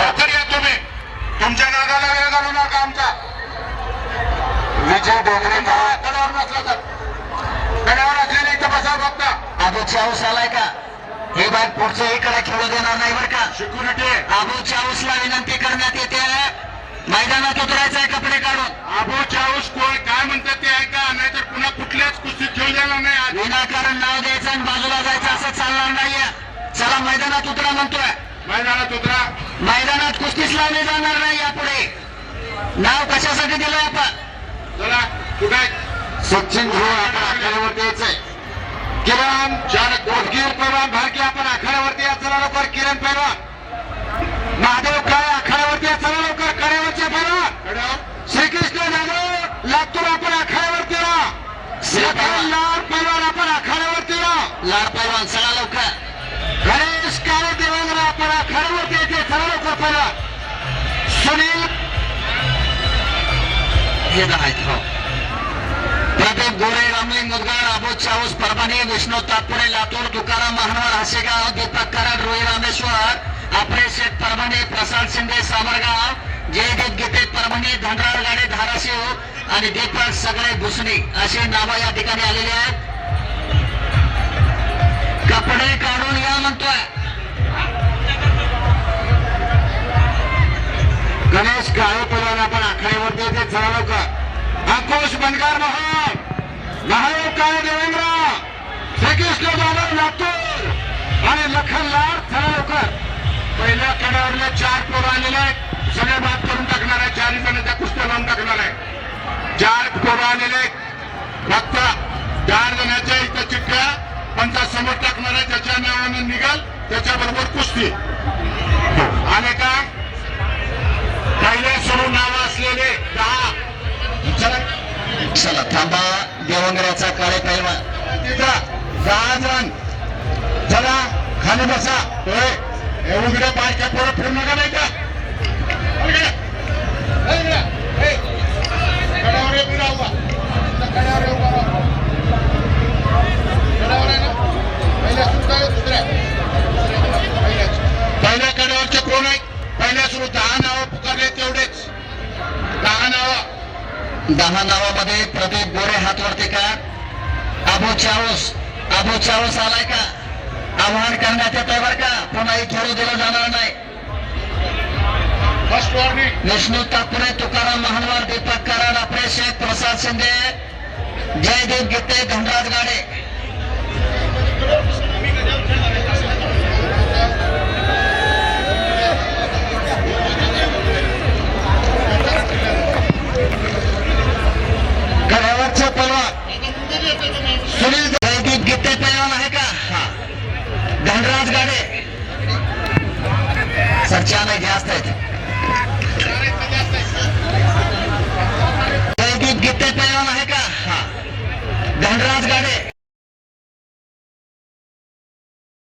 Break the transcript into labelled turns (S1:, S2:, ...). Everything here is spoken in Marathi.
S1: लवकर या तुम्ही. तुमच्या नादाला वेळ घालू नका आमचा. विजय डोंगरे कडावर नसला तर. कडावर असलेले इथं बसा फक्त.
S2: आबू चाऊस आलाय का? हे बाग पुढचं इकडे खेळू देणार नाही बरं का?
S1: सिक्युरिटी
S2: आबू चाऊसला विनंती करण्यात येते. मैदानात उतरायचंय कपडे काढून.
S1: आबू चाऊस कोण? काय म्हणतात ते ऐका. नाहीतर पुन्हा कुठल्याच कुस्तीत खेळू देणार नाही
S2: विनाकारण नाव द्यायचं आणि बाजूला जायचं असं चालणार नाहीये. चला मैदानात उतरा म्हणतोय.
S1: मैदानात उतरा.
S2: मैदानात कुस्तीच लावली जाणार नाही यापुढे. नाव कशासाठी दिलं आपण?
S1: चला कुठे?
S2: सचिन ध्रुव आपण आखाड्यावरती यायचंय.
S1: किरण चार गोदगीर पैलवान भारकी आपण आखाड्यावरती या चला लवकर. किरण पैलवान. महादेव काय आखाड्यावरती या चला लवकर. कड्यावरचे पैलवान. श्रीकृष्ण जाधव लातूर आपण आखाड्यावरती श्रीकांत लाड पैलवान आपण आखाड्यावरती या
S2: लाड पैलवान चला
S1: सुनील
S2: हे आहेत हो प्रदीप गोरे रामलिंग मुदगड अबोध चाऊस परभणी विष्णू तापुरे लातूर तुकाराम महानवर हसेगाव दीपक कराड रोही रामेश्वर आपरे शेठ परभणी प्रसाद शिंदे सावरगाव जयदीप गीते परभणी धनराळ गाडे धाराशिव आणि दीपक सगळे भुसणी. अशी नावं या ठिकाणी आलेली आहेत.
S1: आपण आखाडीवरती येते चला लोक अंकुश बनकार महान महादेव काय देवेंद्र? श्रीकृष्ण जाधव लातूर. आणि लखन लाड चला लोक पहिल्या कड्यावरले चार पोरं आलेले आहेत. सगळे बात करून टाकणार आहे चारही जणांच्या कुस्त्या लावून टाकणार आहे चार पोरं आलेले आहेत. फक्त चार जणांच्या इथं चिठ्ठ्या पंचा समोर टाकणार आहे ज्याच्या नावाने निघाल त्याच्याबरोबर कुस्ती. हो.
S2: आणि थांबा देवंगऱ्याचा काळे
S1: तिथं दहा जण चला खाली बसा. होय हे उघडे पाय पोरं फिरू नका नाही का? पहिल्या सुरू पहिल्या कड्यावरचे कोण आहेत? पहिल्या सुरू दहा नाव दहा
S2: नावामध्ये प्रदीप गोरे हात वरती का? अबू चाऊस अबू चाऊस आलाय का? आव्हान करण्यात येत आहे बरं का? पुन्हाही खेळू दिलं जाणार नाही. विष्णू तापुरे तुकाराम महानवर दीपक कराड आपले शेख प्रसाद शिंदे जयदीप गीते धनराज गाडे. Срчана и јастет.